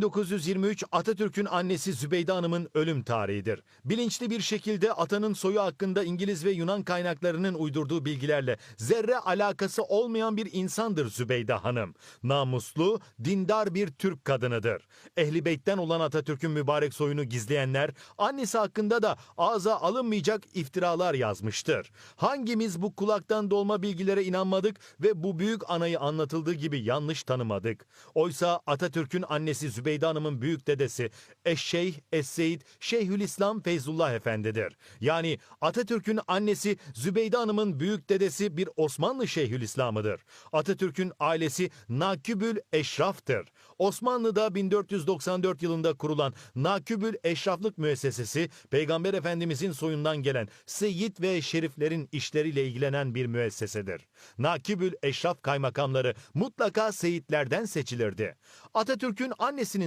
1923 Atatürk'ün annesi Zübeyde Hanım'ın ölüm tarihidir. Bilinçli bir şekilde atanın soyu hakkında İngiliz ve Yunan kaynaklarının uydurduğu bilgilerle zerre alakası olmayan bir insandır Zübeyde Hanım. Namuslu, dindar bir Türk kadınıdır. Ehli Beyt'ten olan Atatürk'ün mübarek soyunu gizleyenler annesi hakkında da ağza alınmayacak iftiralar yazmıştır. Hangimiz bu kulaktan dolma bilgilere inanmadık ve bu büyük anayı anlatıldığı gibi yanlış tanımadık. Oysa Atatürk'ün annesi Zübeyde Hanım'ın büyük dedesi Eşşeyh Es-Seyyid Şeyhülislam Feyzullah Efendi'dir. Yani Atatürk'ün annesi Zübeyde Hanım'ın büyük dedesi bir Osmanlı Şeyhülislam'ıdır. Atatürk'ün ailesi Nakübül Eşraf'tır. Osmanlı'da 1494 yılında kurulan Nakübül Eşraflık Müessesesi Peygamber Efendimizin soyundan gelen Seyyid ve Şeriflerin işleriyle ilgilenen bir müessesedir. Nakübül Eşraf kaymakamları mutlaka seyitlerden seçilirdi. Atatürk'ün annesinin